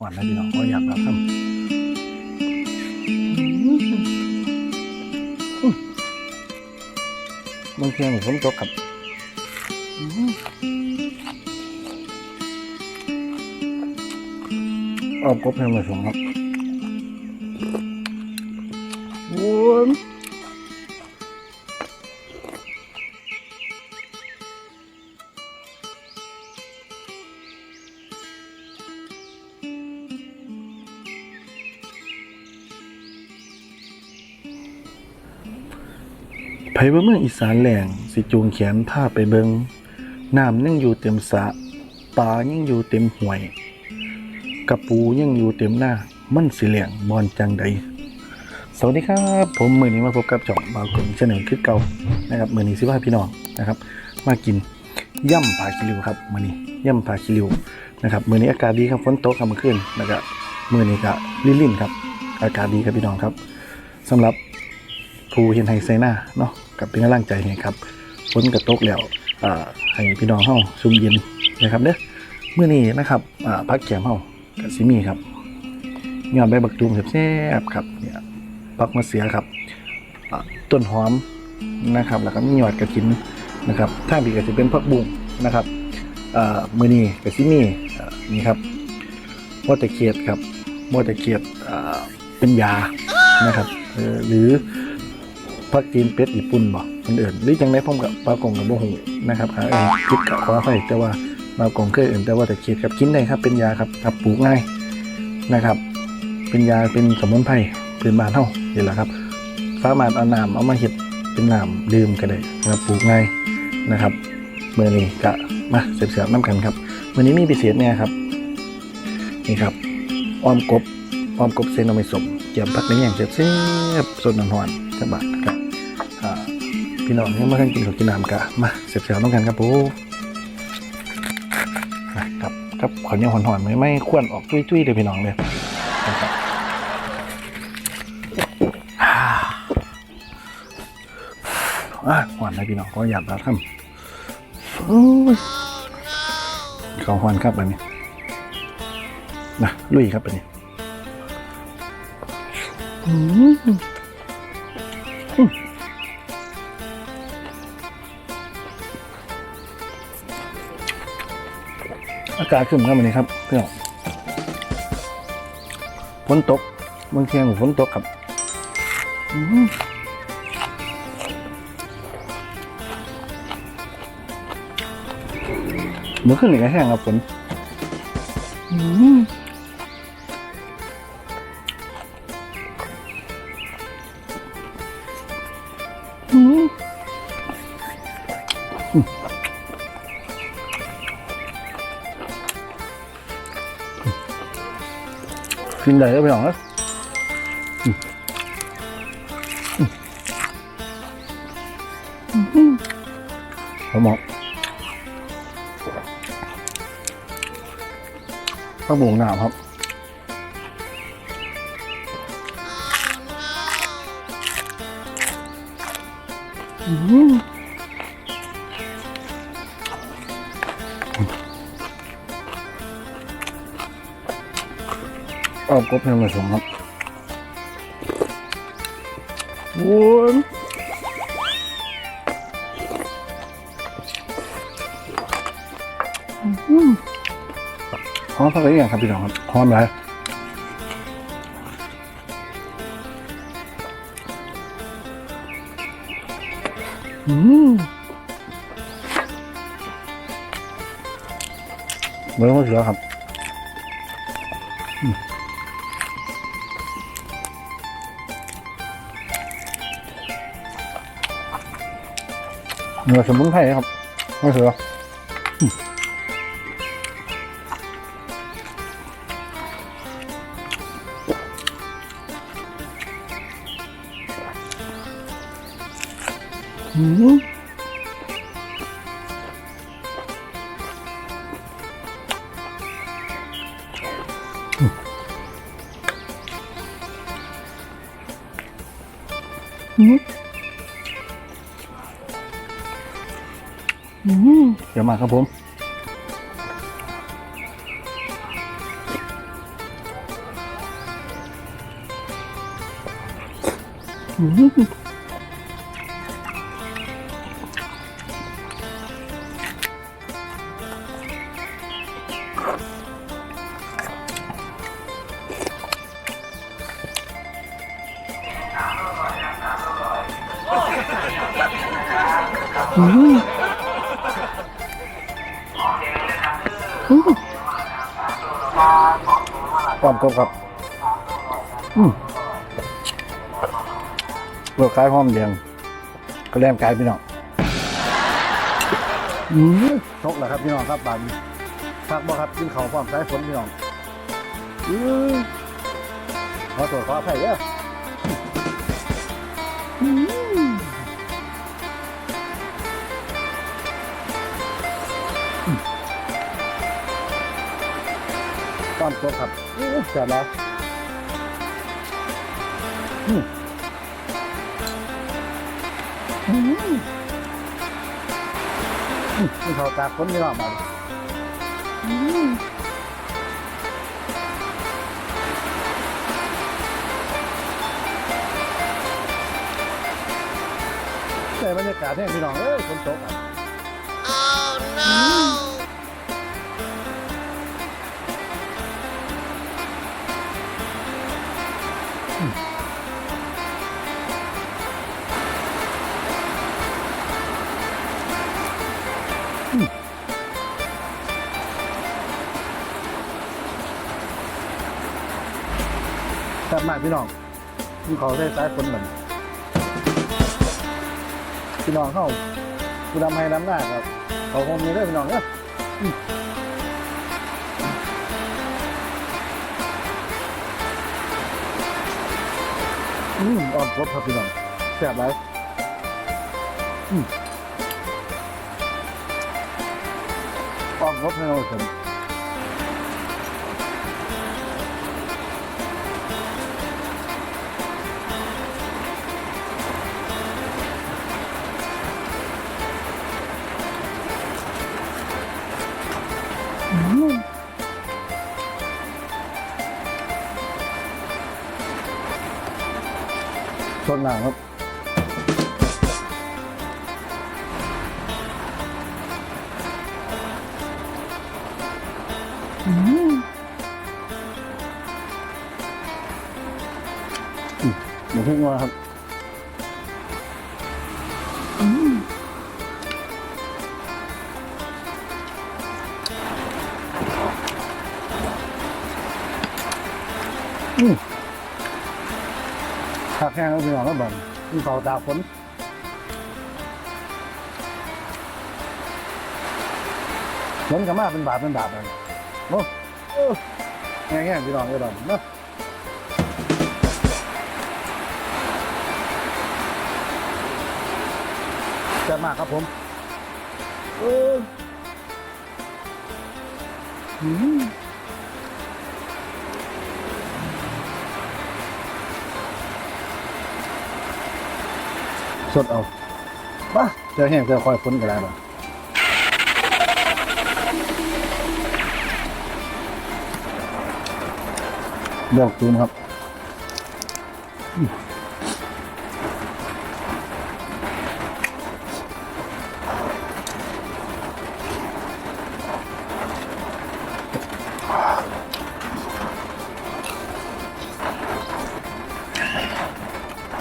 หวานนะพี่น้องก็อยากรับทำบางเทียงฝนตกครับเอากบให้มาส่งครับโอ้ ไผว่าเมืองอีสานแหลงสิจูงแขนพาไปเบิงน้ำยังอยู่เต็มสะปลายังอยู่เต็มห่วย กระปูยังอยู่เต็มหน้า มันสิแหลงบอนจังใดสวัสดีครับ ผมมือนี้มาพบกับจองบาวกลมเช่นเดิมคือเก่านะครับมือนี้สิว่าพี่น้องนะครับ มากินย่ำผาคิริวครับมือนี้ย่ำผาคิริวนะครับมือนี้อากาศดีครับฝนตกครับเมื่อคืนแล้วก็มือนี้ก็ลิ่นๆครับ อากาศดีครับพี่น้องครับสำหรับผู้เห็นไฮไซน่าเนาะ กับเป็นกำลังใจให้ครับฝนกระตกแล้วให้พี่น้องเฮาซุ่มเย็นนะครับเด้อมื้อนี้นะครับพักแกมเฮากับซิมีครับยอดใบบักตูมแซ่บครับเนี่ยปักมะเสือครับต้นหอมนะครับ แล้วก็มียอดกระถินนะครับถ้าพี่ก็จะเป็นผักบุ้งนะครับอ่ามื้อนี้กับซิมี่นี่ครับมอตะเคียดครับมอตะเคียดเป็นยานะครับหรือ พักจีนเป็ดญี่ปุ่นบ่คนอื่นหรือจังไดผมกับปลากงกับบ่ฮู้นะครับอ่าเอิ้นผิดกับขออภัยแต่ว่าปลากงเคยเอื่นแต่ว่าแต่คิดครับกินได้ครับเป็นยาครับครับปลูกง่ายนะครับ เป็นยาเป็นสมุนไพรพื้นบ้านเฮานี่แหละครับสามารถเอาน้ำเอามาเฮ็ดเป็นน้ำดื่มก็ได้นะครับปลูกง่ายนะครับเมื้อนี้ก็มาเสียบๆน้ำกันครับมื้อนี้มีพิเศษเนี่ยครับนี่ครับอ้อมกบอ้อมกบเซนอม่สม จียมผักในแยงเสียบๆสดน้ำร้อนจักบาทครับพี่น้องยังไม่ทันกินข้าวกินน้ำกะมาเสียบๆต้องกันครับปูครับครับขอเนียวหอนๆไม่ไม่ควรออกจุ้ยๆเลยพี่น้องเลยอ่าอ่าหวานนะพี่น้องก็อยากรับทำอู้ยเขาหวานครับแบบนี้นะลุยครับแบบนี้ อากาศขึ้นครับวันนี้ครับเพื่อนฝนตกบางเทียงฝนตกครับเมื่อคืนหนี่ก็แห้งครับฝนอื้อ กินได้ก็ไปหรอกนะอืมอืมอืมเอาหมอกข้าวหมูหนามครับ เอากบให้มาส่งครับโว้ยอื้อหอมสักอย่างครับพี่น้องครับหอมไร อืมเบอร์มาเสือครับเนื้อสมุนไพรครับไม่เสือ เดี๋ยวมาครับผมอืม ความกรอบครับอืมเปลือกคล้ายหอมแดงกระแลมกายพี่น้องอืมตกแล้วครับพี่น้องครับบานนี้พักบ่ครับกินเขาวพร้อมสายฝนพี่น้องอือขอตัวจขออภัยเด้อ ตอนตกครับอู้แซ่บแล้วอืมอืมอืมเขาตากฝนไม่รอมาอืมแต่บรรยากาศเนี่ยพี่น้องเอ้ยฝนตกอะ oh no แซ่บมากพี่น้องมีเขาได้สายฝนเหมือนพี่น้องเข้ากูดำให้น้ำหน้าครับเขาคงมีเรื่องพี่น้องเนี่ยอืมอืมอ่อนครบครับพี่น้องแซ่บไหมอืม อืมหมูพ ริกงาครับอืมอืมผักแห้งแล้วพี่น้องก็แบบมีเผาตากฝนฝนกับมาเป็นบาทเป็นบาทเลย โอ้เออแห้งๆพี่น้องเลยแบบเนาะจะมากครับผมเออหืมสดเอาป่ะเจอแห้งเจอคอยฝนกันแล้ว เลือกตูนครับอืม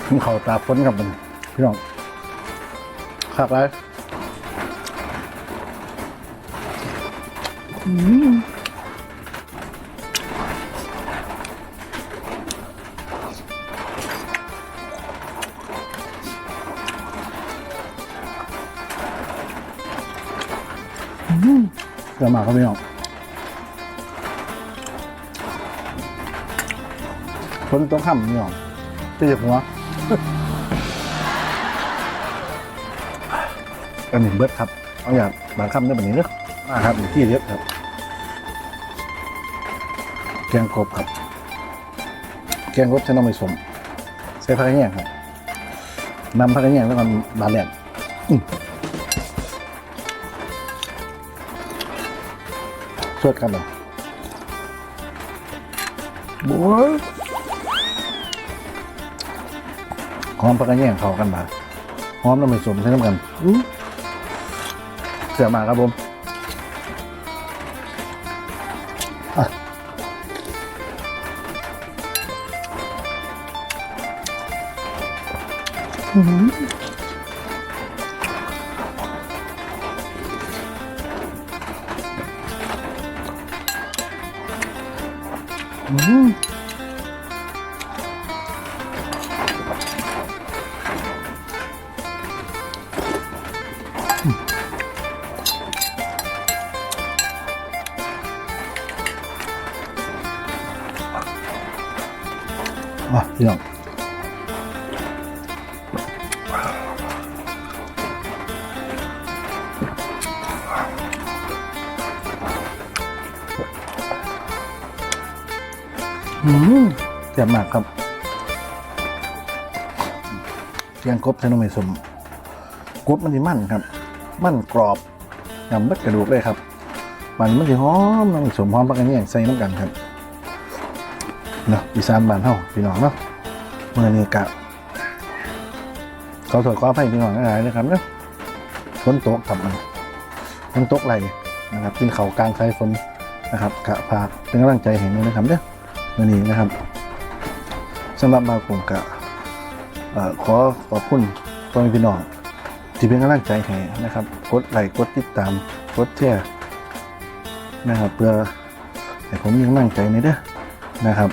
นี่เขาตาฝนกับมันพี่น้องขับไปอืม เดี๋ยวมาก็ไม่ออกคนต้องข้ามไม่ออกจะหยียบหัวอันนี้เบิดครับเอาอย่างบางคำได้แบบนี้เนอะมาครับที่เยอะครับแกงกบครับ แกงกบใช้น้ำไม่สมใส่ผักกระเนียงครับนำผักกระเนียงแล้วมันบานแดด อื้อกันเหรอโว้ยหอมปลากระแยงเขากันมาหอมน้ำมันสมใช้น้ำกันเสียมาครับผมอะ อื้ อืมแซ่บมากครับเสียงกบใช้นมไม่สมกบมันจะมั่นครับ มั่นกรอบยำเบิดกระดูกเลยครับ มันมันจะหอมน้ำมันสมหอมปากกันเนี่ยใส่น้ำกันครับเนาะอีสานบ้านเฮาพี่น้องเนาะเมื่อนี้กะขอโทษขออภัยพี่น้องหลายๆนะครับเนาะฝนตกครับมันฝนตกไหลนะครับกินเขากลางสายฝนนะครับกะฝากเป็นกำลังใจให้ด้วยนะครับเนาะ มื่อนี้นะครับสำหรับบางกลุ่มกะขอขอบคุณพ่อแม่พี่น้องที่เป็นกำลังใจให้นะครับ กดไลค์กดติดตามกดแชร์นะครับ เพื่อให้ผมมีกำลังใจในเด้อนะครับ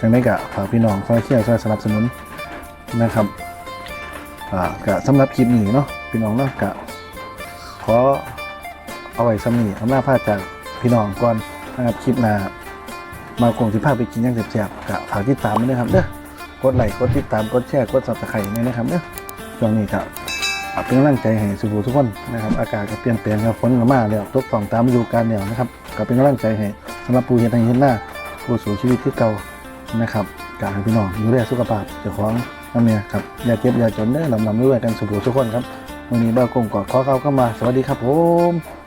จังได้กะฝากพี่น้องคอยเชียร์คอยสนับสนุนนะครับกะสำหรับคลิปนี้เนาะพี่น้องเนาะกะขอเอาไว้สำนีอำนาจพาจากพี่น้องก่อนนะครับคลิปหน้า มาคงสิพาไปกินย่างแซ่บๆกะฝากติดตามด้วยนะครับเด้อกดไลค์กดติดตามกดแชร์กดซับสไครต์ด้วยนะครับเด้อช่วงนี้กะเป็นกำลังใจให้สุภูทุกคนนะครับอากาศก็เปลี่ยนแปลงครับฝนก็มาแล้วตกต้องตามฤดูกาลแล้วนะครับก็เป็นกำลังใจให้สำหรับผู้เฮ็ดให้เฮ็ดหน้าผู้สู่ชีวิตที่เก่านะครับการให้พี่น้องดูแลสุขภาพเจ้าของน้ำเนี่ยครับอย่าเจ็บอย่าจนเด้อลำลำด้วยกันสุขทุกคนครับวันนี้บ้ากงกอดข้อเข้าเข้ามา สวัสดีครับผม